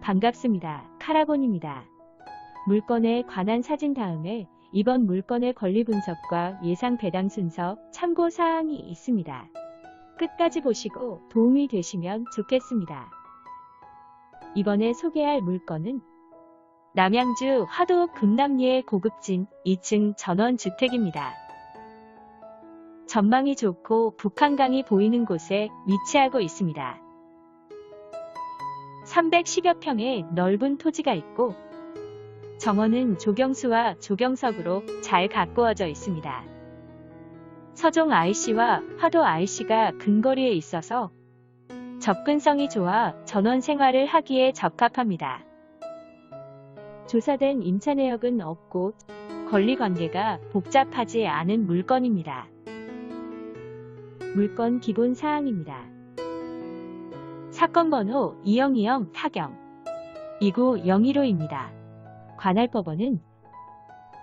반갑습니다. 카라본입니다. 물건에 관한 사진 다음에 이번 물건의 권리 분석과 예상 배당 순서 참고 사항이 있습니다. 끝까지 보시고 도움이 되시면 좋겠습니다. 이번에 소개할 물건은 남양주 화도 금남리의 고급진 2층 전원주택입니다. 전망이 좋고 북한강이 보이는 곳에 위치하고 있습니다. 310여 평의 넓은 토지가 있고 정원은 조경수와 조경석으로 잘 가꾸어져 있습니다. 서종 IC와 화도 IC가 근거리에 있어서 접근성이 좋아 전원 생활을 하기에 적합합니다. 조사된 임차 내역은 없고 권리 관계가 복잡하지 않은 물건입니다. 물건 기본 사항입니다. 사건 번호 2020 타경 29 015입니다. 관할 법원은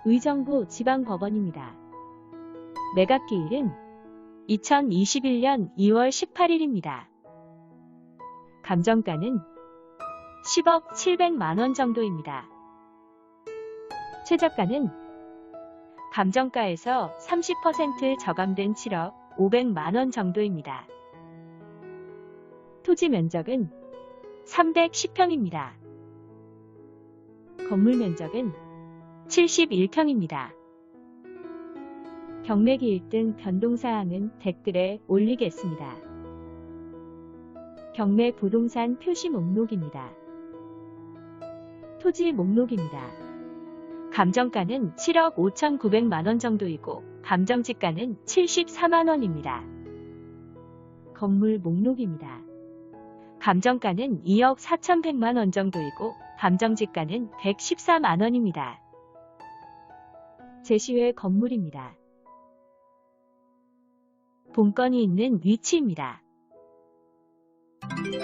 의정부 지방법원입니다. 매각기일은 2021년 2월 18일입니다. 감정가는 10억 700만원 정도입니다. 최저가는 감정가에서 30% 저감된 7억 500만원 정도입니다. 토지 면적은 310평입니다. 건물 면적은 71평입니다. 경매 기일 등 변동사항은 댓글에 올리겠습니다. 경매 부동산 표시 목록입니다. 토지 목록입니다. 감정가는 7억 5,900만원 정도이고 감정지가는 74만원입니다. 건물 목록입니다. 감정가는 2억 4,100만원 정도이고 감정지가는 114만원입니다. 제시회 건물입니다. 본건이 있는 위치입니다.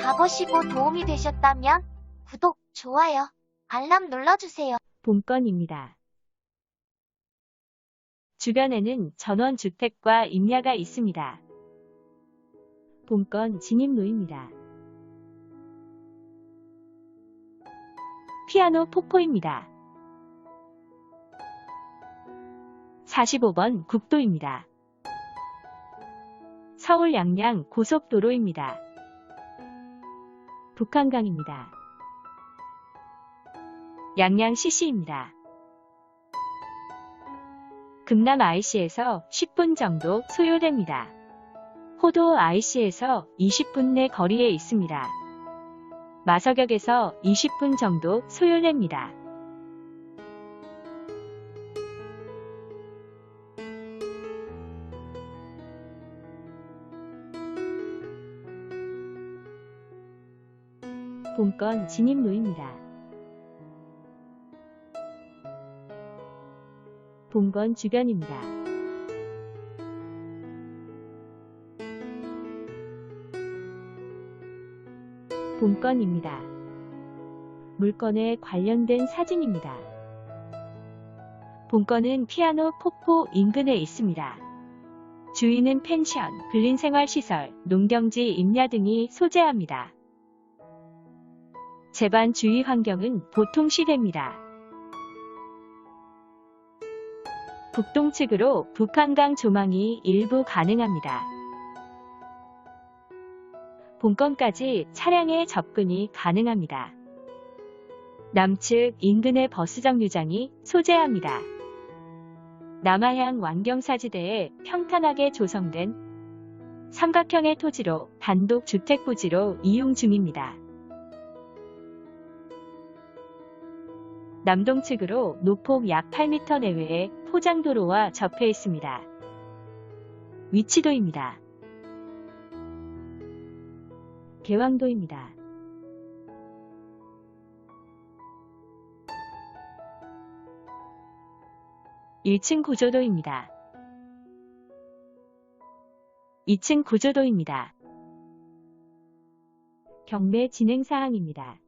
다 보시고 도움이 되셨다면 구독, 좋아요, 알람 눌러주세요. 본건입니다. 주변에는 전원주택과 임야가 있습니다. 본건 진입로입니다. 피아노 폭포입니다. 45번 국도입니다. 서울 양양 고속도로입니다. 북한강입니다. 양양 CC입니다. 금남 IC에서 10분 정도 소요됩니다. 호도 IC에서 20분 내 거리에 있습니다. 마서격에서 20분 정도 소요됩니다. 본건 진입로입니다. 본건 주변입니다. 본건입니다. 물건에 관련된 사진입니다. 본건은 피아노 폭포 인근에 있습니다. 주인은 펜션, 근린생활시설, 농경지, 임야 등이 소재합니다. 재반 주위 환경은 보통 시대입니다. 북동측으로 북한강 조망이 일부 가능합니다. 본건까지 차량의 접근이 가능합니다. 남측 인근의 버스 정류장이 소재합니다. 남하향 완경사지대에 평탄하게 조성된 삼각형의 토지로 단독 주택 부지로 이용 중입니다. 남동측으로 노폭 약 8m 내외의 포장도로와 접해 있습니다. 위치도입니다. 개왕도입니다. (1층) 구조도입니다. 2층 구조도입니다. 경매 진행 사항입니다.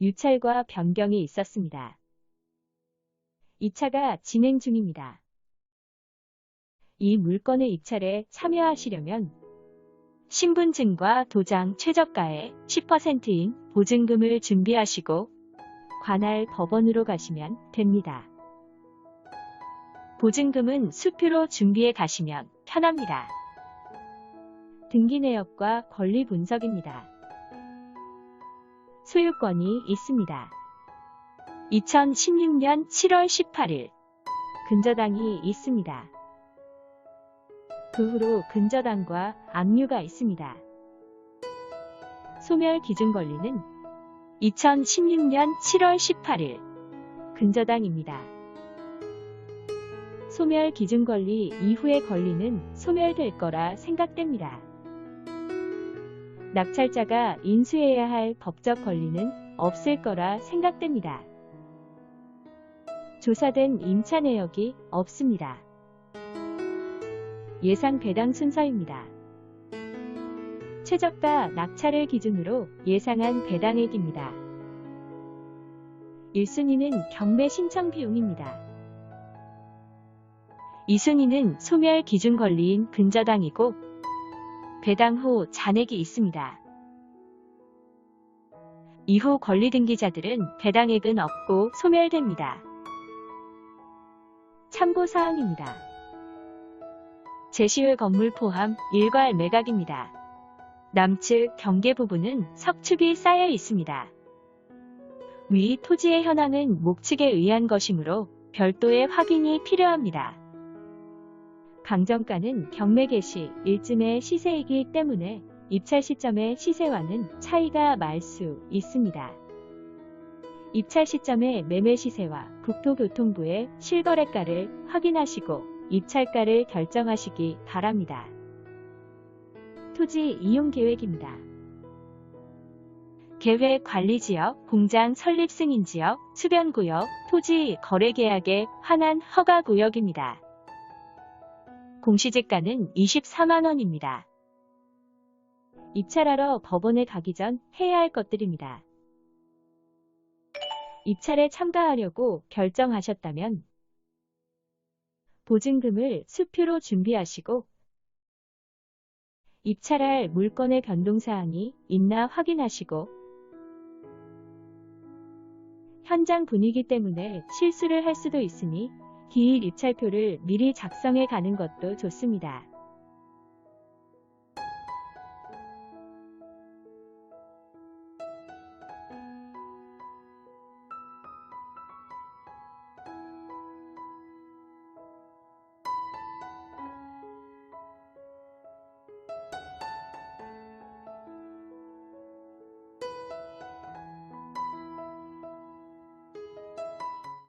유찰과 변경이 있었습니다. 2차가 진행 중입니다. 이 물건의 입찰에 참여하시려면 신분증과 도장 최저가의 10%인 보증금을 준비하시고 관할 법원으로 가시면 됩니다. 보증금은 수표로 준비해 가시면 편합니다. 등기 내역과 권리 분석입니다. 소유권이 있습니다. 2016년 7월 18일 근저당이 있습니다. 그 후로 근저당과 압류가 있습니다. 소멸 기준 권리는 2016년 7월 18일 근저당입니다. 소멸 기준 권리 이후의 권리는 소멸될 거라 생각됩니다. 낙찰자가 인수해야 할 법적 권리는 없을 거라 생각됩니다. 조사된 임차 내역이 없습니다. 예상 배당 순서입니다. 최저가 낙찰을 기준으로 예상한 배당액입니다. 1순위는 경매 신청 비용입니다. 2순위는 소멸 기준 권리인 근저당이고 배당 후 잔액이 있습니다. 이후 권리 등기자들은 배당액은 없고 소멸됩니다. 참고사항입니다. 제시율 건물 포함 일괄 매각입니다. 남측 경계 부분은 석축이 쌓여 있습니다. 위 토지의 현황은 목측에 의한 것이므로 별도의 확인이 필요합니다. 강정가는 경매 개시 일쯤의 시세이기 때문에 입찰 시점의 시세와는 차이가 말 수 있습니다. 입찰 시점의 매매 시세와 국토교통부의 실거래가를 확인하시고 입찰가를 결정하시기 바랍니다. 토지 이용 계획입니다. 계획 관리 지역, 공장 설립 승인 지역, 수변 구역, 토지 거래 계약에 관한 허가 구역입니다. 공시지가는 24만원입니다. 입찰하러 법원에 가기 전 해야 할 것들입니다. 입찰에 참가하려고 결정하셨다면 보증금을 수표로 준비하시고 입찰할 물건의 변동사항이 있나 확인하시고 현장 분위기 때문에 실수를 할 수도 있으니 기일 입찰표를 미리 작성해 가는 것도 좋습니다.